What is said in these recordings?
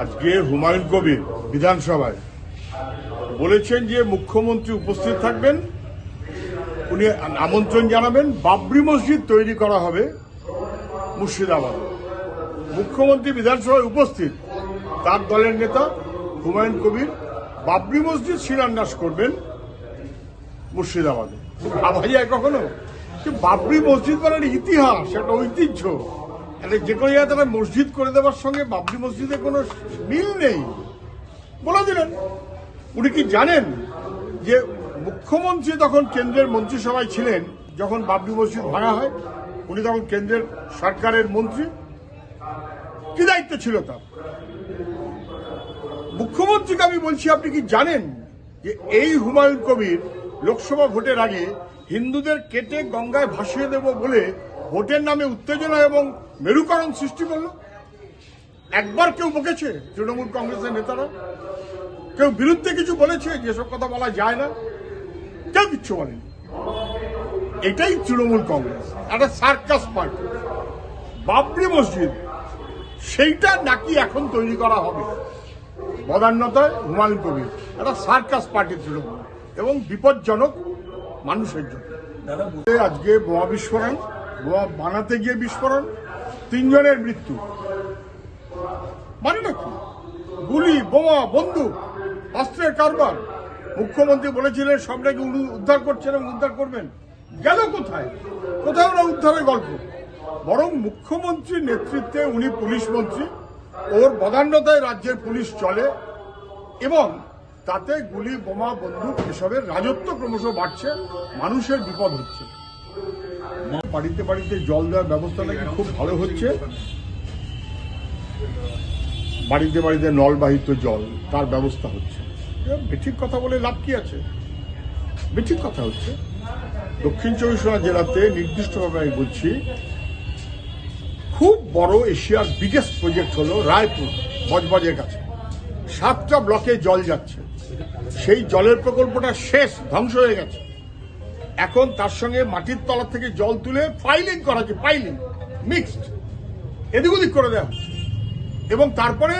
আজকে হুমায়ুন কবির বিধানসভায় বলেছেন যে মুখ্যমন্ত্রী উপস্থিত থাকবেন, উনি আমন্ত্রণ জানাবেন, বাবরি মসজিদ তৈরি করা হবে মুর্শিদাবাদে। মুখ্যমন্ত্রী বিধানসভায় উপস্থিত, তার দলের নেতা হুমায়ুন কবির বাবরি মসজিদ শিলান্যাস করবেন মুর্শিদাবাদে। ভাবা যায় কখনো? যে বাবরি মসজিদ মানে ইতিহাস, একটা ঐতিহ্য। একটা যে কোনো জায়গায় তারা মসজিদ করে দেওয়ার সঙ্গে বাবরি মসজিদে কোনো মিল নেই। বলে দিলেন। উনি কি জানেন যে মুখ্যমন্ত্রী তখন কেন্দ্রের মন্ত্রিসভায় ছিলেন, যখন বাবরি মসজিদ ভাঙা হয়, উনি তখন কেন্দ্রের সরকারের মন্ত্রী। কি দায়িত্ব ছিল তার? মুখ্যমন্ত্রীকে আমি বলছি, আপনি কি জানেন যে এই হুমায়ুন কবির লোকসভা ভোটের আগে হিন্দুদের কেটে গঙ্গায় ভাসিয়ে দেব বলে ভোটের নামে উত্তেজনা এবং মেরুকরণ সৃষ্টি করল। একবার কেউ বকেছে তৃণমূল কংগ্রেসের নেতারা। কেউ বিরুদ্ধে কিছু বলেছে যেসব কথা বলা যায় না। কেউ কিচ্ছু বলেনি। এটাই তৃণমূল কংগ্রেস একটা সার্কাস পার্টি। বাবরি মসজিদ সেইটা নাকি এখন তৈরি করা হবে। বদান্যতায় হুমায়ুন কবির একটা সার্কাস পার্টি তৃণমূল এবং বিপজ্জনক মানুষের জন্য। আজকে বোমা বিস্ফোরণ বোমা বানাতে গিয়ে বিস্ফোরণ, তিনজনের মৃত্যু। মানে না কি গুলি, বোমা, বন্দুক, অস্ত্রের কারবার। মুখ্যমন্ত্রী বলেছিলেন, সব নাকি উনি উদ্ধার করছেন এবং উদ্ধার করবেন। গেল কোথায়? কোথাও না উদ্ধারের গল্প। বরং মুখ্যমন্ত্রীর নেতৃত্বে উনি পুলিশ মন্ত্রী, ওর বদান্যতায় রাজ্যের পুলিশ চলে, এবং তাতে গুলি, বোমা, বন্দুক এসবের রাজত্ব ক্রমশ বাড়ছে, মানুষের বিপদ হচ্ছে। বাড়িতে বাড়িতে জল দেওয়ার ব্যবস্থা নাকি খুব ভালো হচ্ছে। বাড়িতে বাড়িতে নলবাহিত জল, তার ব্যবস্থা হচ্ছে। বেঠিক কথা বলে লাভ কি আছে? বেঠিক কথা হচ্ছে। দক্ষিণ চব্বিশ পরগনা জেলাতে নির্দিষ্টভাবে আমি বলছি, খুব বড় এশিয়ার বিগেস্ট প্রজেক্ট হলো রায়পুর বজবজের কাছে। সাতটা ব্লকে জল যাচ্ছে। সেই জলের প্রকল্পটা শেষ, ধ্বংস হয়ে গেছে। এখন তার সঙ্গে মাটির তলা থেকে জল তুলে ফাইলিং করা হচ্ছে ফাইলিং মিক্সড এদিক ওদিক করে দেওয়া হচ্ছে। এবং তারপরে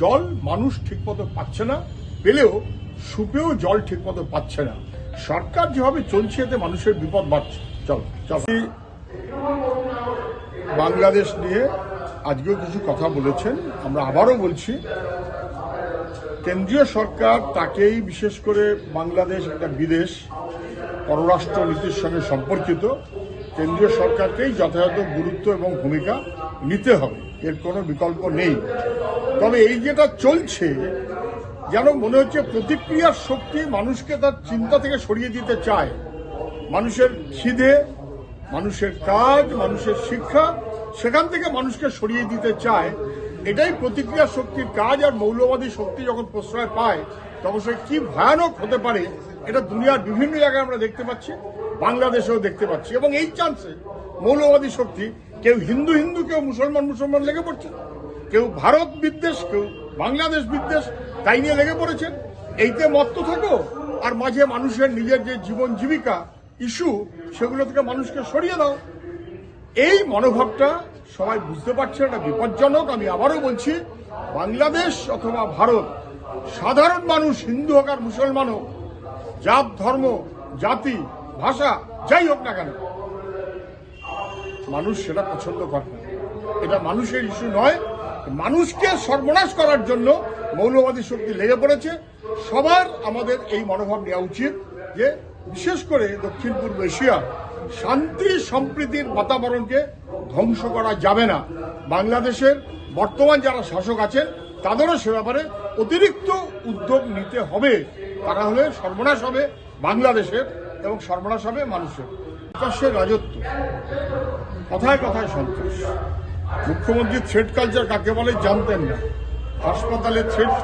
জল মানুষ ঠিকমতো পাচ্ছে না, পেলেও সুপেও জল ঠিকমতো পাচ্ছে না। সরকার যেভাবে চলছে, এতে মানুষের বিপদ বাড়ছে। চল চল। বাংলাদেশ নিয়ে আজকেও কিছু কথা বলেছেন। আমরা আবারও বলছি, কেন্দ্রীয় সরকার তাকেই বিশেষ করে বাংলাদেশ একটা বিদেশ পররাষ্ট্র নীতির সঙ্গে সম্পর্কিত, কেন্দ্রীয় সরকারকেই যথাযথ গুরুত্ব এবং ভূমিকা নিতে হবে। এর কোনো বিকল্প নেই। তবে এই যেটা চলছে, যেন মনে হচ্ছে প্রতিক্রিয়ার শক্তি মানুষকে তার চিন্তা থেকে সরিয়ে দিতে চায়। মানুষের খিদে, মানুষের কাজ, মানুষের শিক্ষা, সেখান থেকে মানুষকে সরিয়ে দিতে চায়। এটাই প্রতিক্রিয়া শক্তির কাজ আর মৌলবাদী শক্তি যখন প্রশ্রয় পায়, তখন সে কি ভয়ানক হতে পারে এটা দুনিয়ার বিভিন্ন জায়গায় আমরা দেখতে পাচ্ছি, বাংলাদেশেও দেখতে পাচ্ছি। এবং এই চান্সে মৌলবাদী শক্তি, কেউ হিন্দু হিন্দু, কেউ মুসলমান মুসলমান লেগে পড়ছে। কেউ ভারত বিদ্বেষ, কেউ বাংলাদেশ বিদ্বেষ, তাই নিয়ে লেগে পড়েছেন এইতে মত্ত থাকো, আর মাঝে মানুষের নিজের যে জীবন জীবিকা, ইস্যু, সেগুলো থেকে মানুষকে সরিয়ে দাও। এই মনোভাবটা সবাই বুঝতে পারছে এটা বিপজ্জনক। আমি আবারও বলছি, বাংলাদেশ অথবা ভারত, সাধারণ মানুষ, হিন্দু হোক আর মুসলমান হোক জাত, ধর্ম, জাতি, ভাষা, যাই হোক না কেন, মানুষ সেটা পছন্দ করে এটা মানুষের ইস্যু নয়, মানুষকে সর্বনাশ করার জন্য মৌলবাদী শক্তি লেগে পড়েছে। সবার আমাদের এই মনোভাব নেওয়া উচিত যে, বিশেষ করে দক্ষিণ পূর্ব এশিয়া, শান্তি সম্প্রীতির বাতাবরণকে ধ্বংস করা যাবে না। বাংলাদেশের বর্তমান যারা শাসক আছেন, তাদেরও সে ব্যাপারে অতিরিক্ত উদ্যোগ নিতে হবে। তারা হলে সর্বনাশ হবে বাংলাদেশের এবং সর্বনাশ হবে মানুষের। সন্ত্রাসের রাজত্ব। কথায় কথায় সন্ত্রাস। মুখ্যমন্ত্রী থ্রেড কালচার কাকে বলে জানতেন না। হাসপাতালে থ্রেড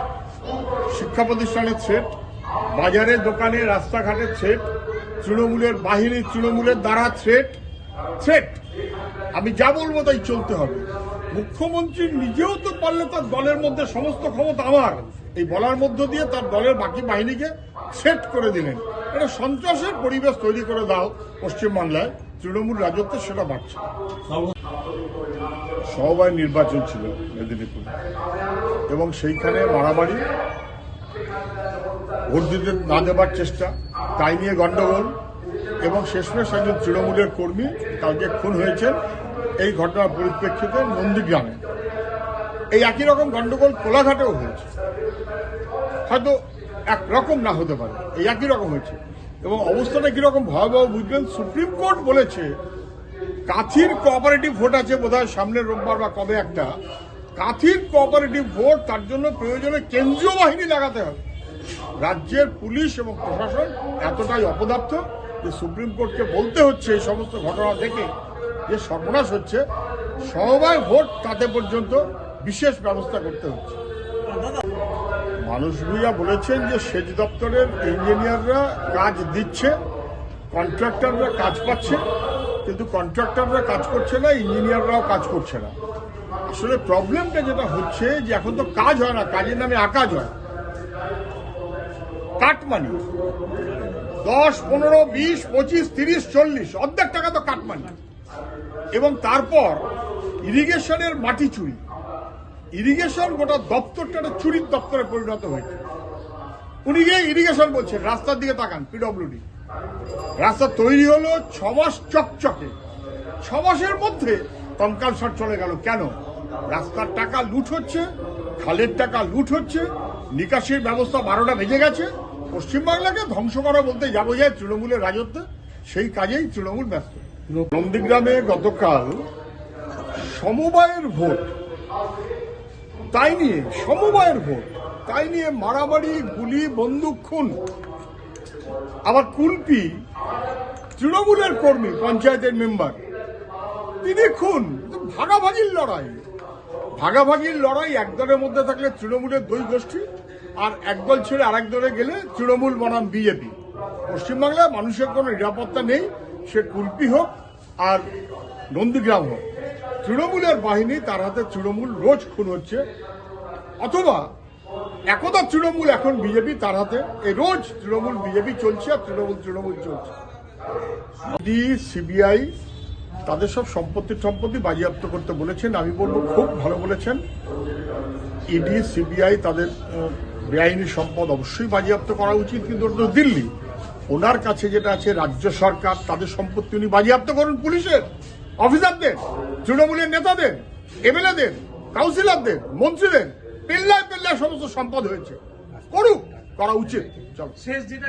শিক্ষা প্রতিষ্ঠানের থ্রেড, বাজারে দোকানে রাস্তাঘাটে থ্রেড, তৃণমূলের বাহিনী তৃণমূলের দ্বারা থ্রেড থ্রেড। আমি যা বলব তাই চলতে হবে। মুখ্যমন্ত্রী নিজেও তো পারলে তার দলের মধ্যে সমস্ত ক্ষমতা আমার। এই বলার মধ্য দিয়ে তার দলের বাকি বাহিনীকে সেট করে দিলেন। এটা সন্ত্রাসের পরিবেশ তৈরি করে দাও পশ্চিমবাংলায়। তৃণমূল রাজত্বে সেটা বাড়ছে। সবাই নির্বাচন ছিল মেদিনীপুর। এবং সেইখানে মারামারি, ভোট দিতে না দেবার চেষ্টা, তাই নিয়ে গন্ডগোল। এবং শেষমেশ একজন তৃণমূলের কর্মী কালকে খুন হয়েছেন। এই ঘটনার পরিপ্রেক্ষিতে নন্দীগ্রামে। এই একই রকম গন্ডগোল কোলাঘাটেও হয়েছে। হয়তো একরকম না হতে পারে, এই একই রকম হয়েছে। এবং অবস্থাটা কীরকম ভয়াবহ বুঝলেন সুপ্রিম কোর্ট বলেছে, কাথির কোঅপারেটিভ ভোট আছে বোধহয় সামনের রোববার বা কবে একটা। কাথির কোঅপারেটিভ ভোট তার জন্য প্রয়োজনে কেন্দ্রীয় বাহিনী লাগাতে হবে। রাজ্যের পুলিশ এবং প্রশাসন এতটাই অপদার্থ যে সুপ্রিম কোর্টকে বলতে হচ্ছে এই সমস্ত ঘটনা দেখে। যে সর্বনাশ হচ্ছে, সবাই ভোট তাতে পর্যন্ত বিশেষ ব্যবস্থা করতে হচ্ছে। মানুষ ভূঁইয়া বলেছেন যে সেচ দপ্তরের ইঞ্জিনিয়াররা কাজ দিচ্ছে, কন্ট্রাক্টররা কাজ পাচ্ছে, কিন্তু কন্ট্রাক্টররা কাজ করছে না, ইঞ্জিনিয়াররাও কাজ করছে না। আসলে প্রবলেমটা যেটা হচ্ছে যে এখন তো কাজ হয় না, কাজের নামে আকাজ হয়। কাটমানি দশ, পনেরো, বিশ, পঁচিশ, তিরিশ, চল্লিশ, অর্ধেক টাকা তো কাটমানি এবং তারপর ইরিগেশনের মাটি চুরি। ইরিগেশন গোটা দপ্তরটা একটা চুরির দপ্তরে পরিণত হয়েছে। উনি গিয়ে ইরিগেশন বলছেন, রাস্তার দিকে তাকান পিডব্লিউডি রাস্তা তৈরি হলো ছ মাস চকচকে। ছ মাসের মধ্যে কঙ্কাল শট চলে গেল। কেন? রাস্তার টাকা লুট হচ্ছে, খালের টাকা লুট হচ্ছে, নিকাশির ব্যবস্থা বারোটা বেজে গেছে। পশ্চিমবাংলাকে ধ্বংস করা বলতে যাব যায় তৃণমূলের রাজত্বে, সেই কাজেই তৃণমূল ব্যস্ত। নন্দীগ্রামে গতকাল সমবায়ের ভোট। তাই নিয়ে, সমবায়ের ভোট। তাই নিয়ে মারামারি, গুলি, বন্দুক, খুন। আবার কুলপি, তৃণমূলের কর্মী, পঞ্চায়েতের মেম্বার, তিনি খুন। ভাগাভাগির লড়াই। ভাগাভাগির লড়াই এক দলের মধ্যে থাকলে তৃণমূলের দুই গোষ্ঠী আর একদল ছেড়ে আরেক দলে গেলে তৃণমূল বনাম বিজেপি। পশ্চিমবাংলায় মানুষের কোনো নিরাপত্তা নেই। সে কুলপি হোক আর নন্দীগ্রাম হোক, তৃণমূলের বাহিনী তার হাতে তৃণমূল রোজ খুন হচ্ছে। অথবা একদা তৃণমূল এখন বিজেপি তার হাতে এই রোজ তৃণমূল বিজেপি চলছে আর তৃণমূল তৃণমূল চলছে। ইডি সিবিআই তাদের সব সম্পত্তি সম্পত্তি বাজেয়াপ্ত করতে বলেছেন, আমি বলব খুব ভালো বলেছেন। ইডি, সিবিআই তাদের বেআইনি সম্পদ অবশ্যই বাজেয়াপ্ত করা উচিত, কিন্তু দিল্লি। ওনার কাছে যেটা আছে, রাজ্য সরকার, তাদের সম্পত্তি উনি বাজেয়াপ্ত করুন, পুলিশের, অফিসারদের, তৃণমূলের নেতাদের, এমএলএদের, কাউন্সিলরদের, মন্ত্রীদের, পেল্লায় পেল্লায় সমস্ত সম্পদ হয়েছে। করুক, করা উচিত। চলো। শেষ যেটা